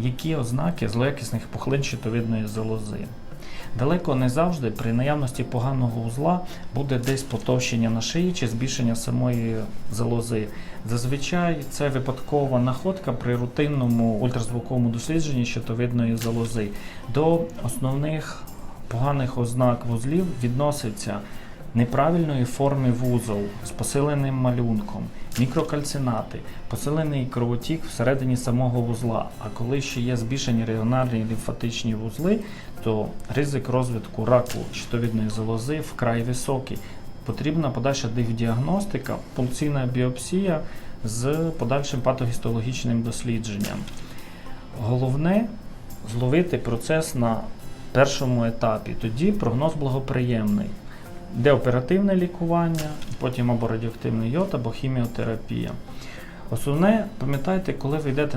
Які ознаки злоякісних пухлин щитовидної залози? Далеко не завжди при наявності поганого узла буде десь потовщення на шиї чи збільшення самої залози. Зазвичай це випадкова находка при рутинному ультразвуковому дослідженні щитовидної залози. До основних поганих ознак вузлів відноситься неправильної форми вузол з посиленим малюнком, мікрокальцинати, посилений кровотік всередині самого вузла. А коли ще є збільшені регіональні лімфатичні вузли, то ризик розвитку раку щитовидної залози вкрай високий. Потрібна подальша діагностика, пункційна біопсія з подальшим патогістологічним дослідженням. Головне зловити процес на першому етапі. Тоді прогноз благоприємний. Де оперативне лікування, потім або радіоактивний йод, або хіміотерапія. Основне, пам'ятайте, коли ви йдете на